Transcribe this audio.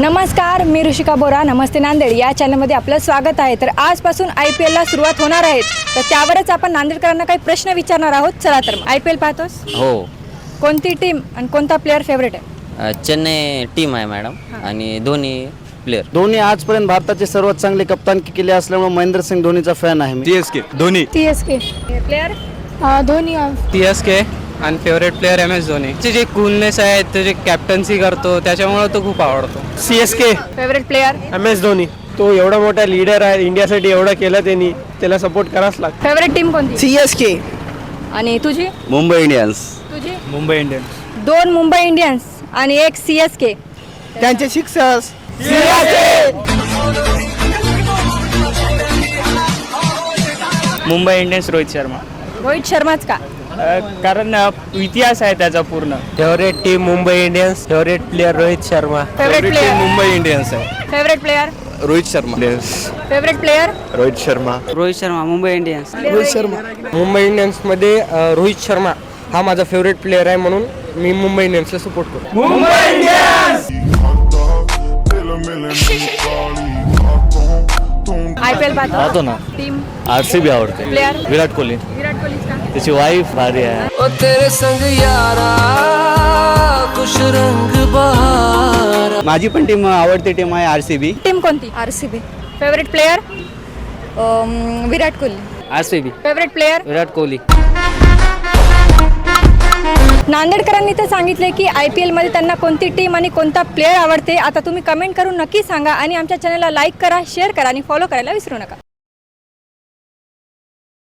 नमस्कार मी ऋषिका बोरा नमस्ते नांदेड. या चॅनलमध्ये आपलं स्वागत आहे. तर आजपासून आय पी एलला सुरुवात होणार आहे. तर त्यावरच आपण नांदेडकरांना काही प्रश्न विचारणार आहोत. चला तर आय पी एल पाहतोस? हो. कोणती टीम आणि कोणता प्लेअर फेवरेट आहे? अ, चेन्नई टीम आहे मॅडम आणि दोन्ही प्लेअर धोनी आजपर्यंत भारताचे सर्वात चांगले कप्तान केले असल्यामुळे महेंद्र सिंग धोनीचा फॅन आहे मी. C S K Dhoni. C S K player Dhoni T S K आणि favourite player M S Dhoni. चे जे कूलनेस आहे ते जे कॅप्टन्सी करतो त्याच्यामुळे तो खूप आवडतो. C S K favourite player M S Dhoni. तो एवढा मोठा लीडर आहे इंडियासाठी एवढं केलं त्यांनी त्याला सपोर्ट करावंच लागतं. फेवरेट टीम कोणती? सी एस के आणि तुझी? मुंबई इंडियन्स. तुझी? मुंबई इंडियन्स. दोन मुंबई इंडियन्स आणि एक सी एस के त्यांचे सिक्सर्स मुंबई इंडियन्स रोहित शर्मा. रोहित शर्माच का? कारण इतिहास आहे त्याचा पूर्ण. Favourite team Mumbai Indians favourite player Rohit Sharma. Favourite player Mumbai Indians आहे. Favourite player Rohit Sharma. Favourite player Rohit Sharma. Rohit Sharma Mumbai Indians Rohit Sharma. Mumbai इंडियन्समध्ये अ, रोहित शर्मा हा माझा फेवरेट प्लेअर आहे म्हणून मी मुंबई इंडियन्सला सपोर्ट करतो. आय पी एल पाहतो ना. टीम आर सी बी आवडते. प्लेअर विराट कोहली. विराट कोहली त्याची वाईफ भारी आहे. माझी पण टीम आवडती टीम आहे आर सी बी टीम कोणती? R C B favourite player Virat Kohli. R C B favourite player Virat Kohli. नांदेडकरांनी तर सांगितले की आय पी एलमध्ये त्यांना कोणती टीम आणि कोणता प्लेअर आवडते. आता तुम्ही कमेंट करून नक्की सांगा आणि आमच्या चॅनलला लाईक करा शेअर करा आणि फॉलो करायला विसरू नका.